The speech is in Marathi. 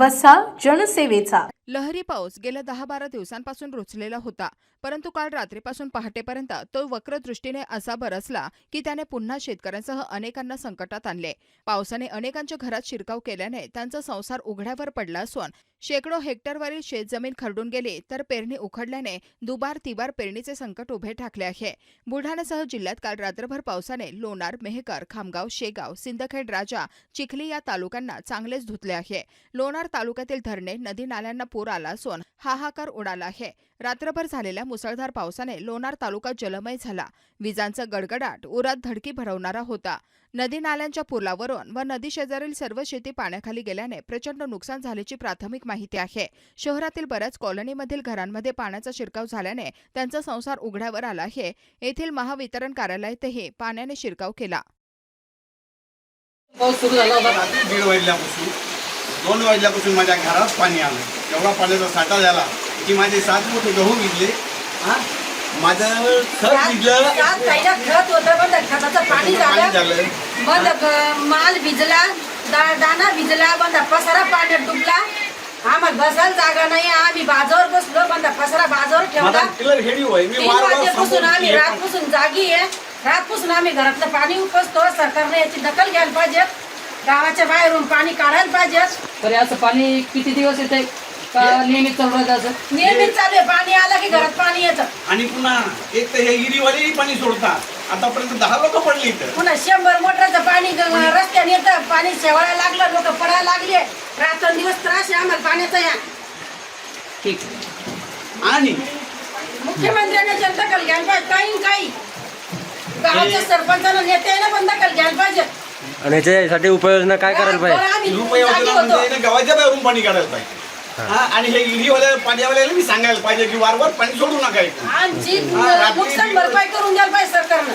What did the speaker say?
वसा जनसेवेचा. लहरी पाऊस गेल्या दहा बारा दिवसांपासून रुचलेला होता परंतु काल रात्रीपासून पहाटेपर्यंत तो वक्रदृष्टीने असा बरसला की त्याने पुन्हा शेतकऱ्यांसह अनेकांना संकटात आणले. पावसाने अनेकांच्या घरात शिरकाव केल्याने त्यांचा संसार उघड्यावर पडला असून शेकडो हेक्टरवरील शेतजमीन खरडून गेली तर पेरणी उखडल्याने दुबार तिबार पेरणीचे संकट उभे ठाकले आहे. बुलढाण्यासह जिल्ह्यात काल रात्रभर पावसाने लोणार मेहकर खामगाव शेगाव सिंदखेड राजा चिखली या तालुक्यांना चांगलेच धुतले आहे. लोणार तालुक्यातील धरणे नदी नाल्यांना पूर आला असून हाहाकार उडाला आहे. रात्रभर झालेल्या मुसळधार पावसाने लोणार तालुका जलमय झाला. विजांचा गडगडाट उरात धडकी भरवणारा होता. नदी नाल्यांच्या पुलावरून व नदी शेजारील सर्व शेती पाण्याखाली गेल्याने प्रचंड नुकसान झाल्याची प्राथमिक माहिती आहे. शहरातील बऱ्याच कॉलनीमधील घरांमध्ये पाण्याचा शिरकाव झाल्याने त्यांचा संसार उघड्यावर आला आहे. येथील महावितरण कार्यालयातही पाण्याने शिरकाव केला. पाऊस सुरू झाला होता. दीड वाजल्यापासून दोन वाजल्यापासून माझ्या घरात पाणी आलं. एवढा पाण्याचा साठा झाला की माझे सात मोठे गहू भिजले हा? माझं खत भिजलं सात पहिला खत होतं पण त्या खताचं पाणी पाणी झालं. झालं. मग ग- माल भिजला दा- दाणा भिजला पण त्या पसारा पाण्यात डुबला. आम्हाला बसायला जागा नाही. आम्ही बाजावर बसलो पण त्या पसारा बाजावर ठेवला. माझा किलर हेडी होय. मी तीन वाजेपासून आम्ही रातपासून जागी आहे. रातपासून आम्ही घरातलं पाणी उपसतो. सरकारने याची दखल घ्यायला पाहिजे. गावाच्या बाहेरून पाणी काढायला पाहिजे तरी असं पाणी किती दिवस येते का नेहमी चालू राहतं असं? नियमित चालू आहे. पाणी आलं की घरात पाणी येतं. आणि पुन्हा एक तर हे इरीवालेही पाणी सोडतात. आतापर्यंत दहा लोक पडली इथं. पुन्हा शंभर मोटरचं पाणी ग- रस्त्याने येतं. पाणी शेवायला लागलं लोक पडायला लागले रात्रंदिवस त्रास आहे आम्हाला पाण्याचा या. ठीक. आणि मुख्यमंत्र्यांनी जर दखल घ्यायला पाहिजे काही न काही. गावाच्या सरपंचानं नेत्यानं पण दखल घ्यायला पाहिजे. आणि याच्यासाठी उपाययोजना काय करायला पाहिजे? म्हणजे गावाच्या बाहेरून पाणी काढायला पाहिजे. हा. आणि हे इरीवाल्या पाण्यावाल्याला मी सांगायला पाहिजे की वारंवार पाणी सोडू नका आमची हा, नुकसान भरपाई करून द्यायला पाहिजे सरकारनं.